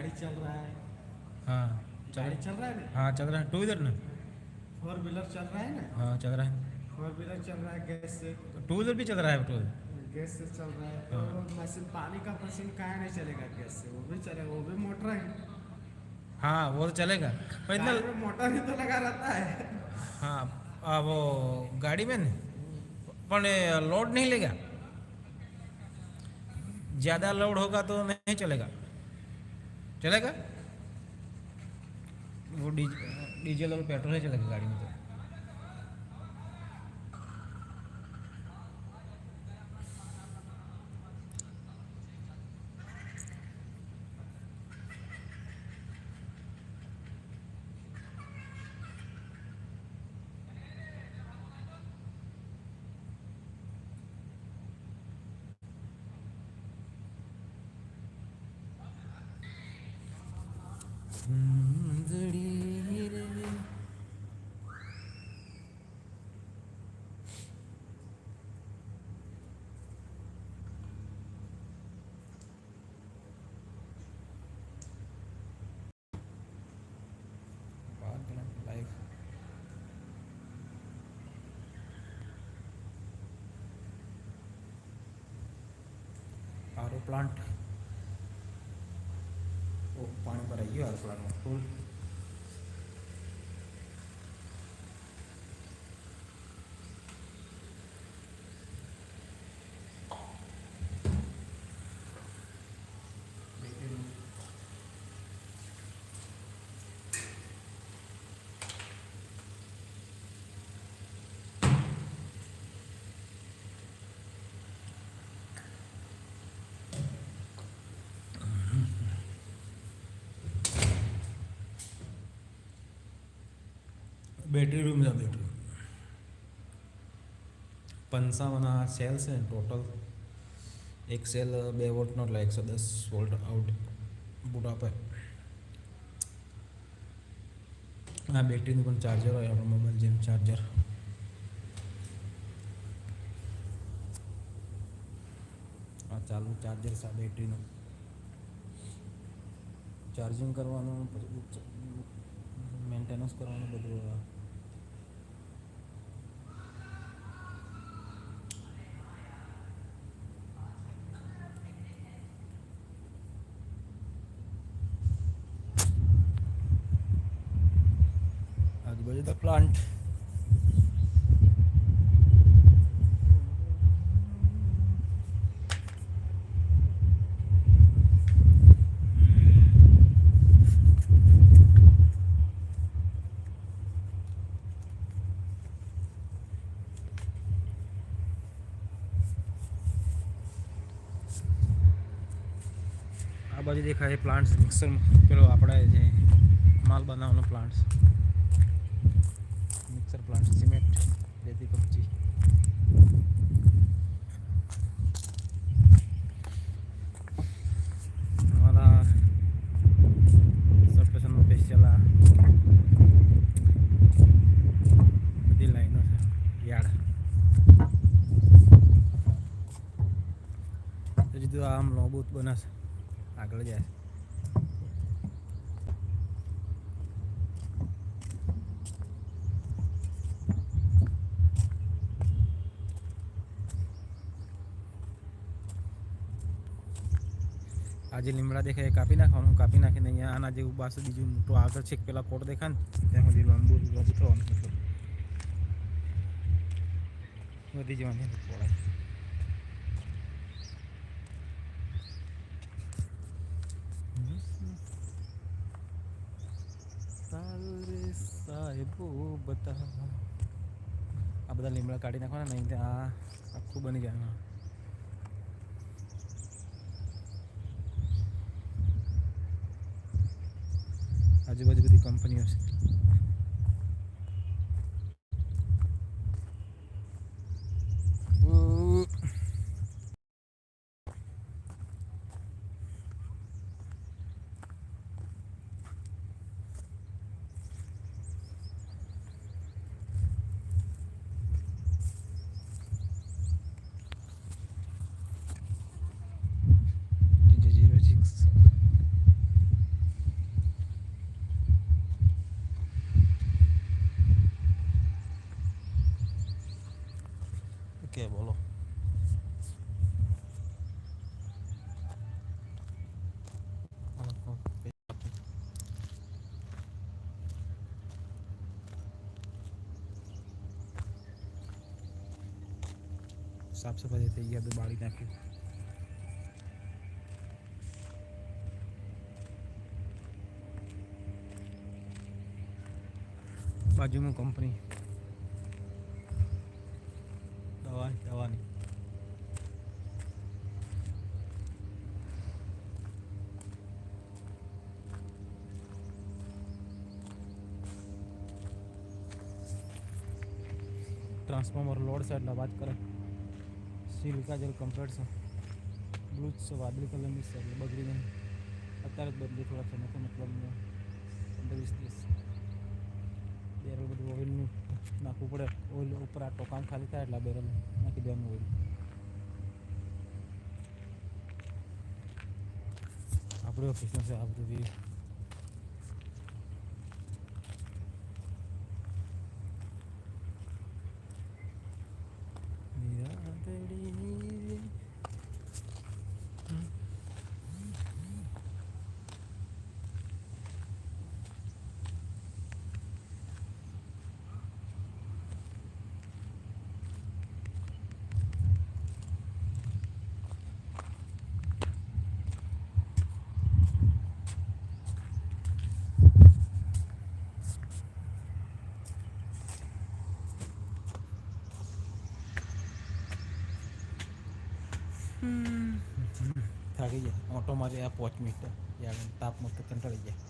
गाड़ी चल रहा है हाँ गाड़ी चल रहा है हाँ चल रहा है टू व्हीलर ना फोर व्हीलर चल रहा है ना हाँ चल रहा है फोर व्हीलर चल रहा है गैस से तो टू व्हीलर भी चल रहा है टू व्हीलर गैस से चल रहा है तो हाँ। मशीन पानी का मशीन कहाँ नहीं चलेगा गैस से वो भी चलेगा वो भी मोटर है हाँ वो तो चलेगा पर इतना मोटर ही तो लगा रहता है हाँ आ, वो गाड़ी में पर लोड नहीं लेगा ज़्यादा लोड होगा तो नहीं चलेगा चलेगा वो डीजल और पेट्रोल ही चलेगा गाड़ी में तो પ્લાન્ટ oh, પાણી ભરાઈ ગયો હાલ પ્લાન્ટમાં ફૂલ બેટરી રૂમ જાતે 55 સેલ્સ હે ટોટલ એક સેલ 2 વોલ્ટ નો એટલે 110 વોલ્ટ આઉટ બૂડા પર આ બેટરી નું પણ ચાર્જર હે આપણો મોબાઈલ જેમ ચાર્જર આ ચાલુ ચાર્જર સા બેટરી નું ચાર્જિંગ કરવાનો પછી મેન્ટેનન્સ કરવાનો બધરો આ અને આ બધી દેખાય છે પ્લાન્ટ્સ મિક્સરમાં પેલો આપડે જે કમાલ બનાવનો પ્લાન્ટ છે બનાસ આગળ જાય આજે લીમડા દેખાય કાપી નાખવાનું કાપી નાખીને અહીંયા આના જેવું પાસે બીજું મોટું આગળ છે પેલા કોટ દેખાય ને ત્યાં સુધી લાંબુ લાંબુ થવાનું મતલબ વધી જવાની પહોળાઈ હાલ રે સાહેબો બતા આ બધા લીમડા કાઢી નાખવાના નહીં આ આખું બની જાય આજુબાજુ બધી કંપનીઓ છે साफ सफाई देते ही अभी बाड़ी देखे बाजू में कंपनी ट्रांसफॉर्मर लोड से बात करें સી લુકાજલ કમ્ફર્ટ છે બ્લુ છે વાદળી કલરની છે એટલે બગડી નહીં અત્યારે જ બદલી થોડા છે નથી મતલબ પંદર વીસ દિવસ બેરલ બધું ઓઇલનું નાખવું પડે ઓઇલ ઉપર આ ટોકાન ખાલી થાય એટલે આ બેરલ નાખી દેવાનું ઓઇલ આપણે ઓફિસમાં છે આ બધું થાકી જાય ઓટોમાં રહ્યા પાંચ મિનિટ ત્યાં તાપ મસ્ત કંટાળી જાય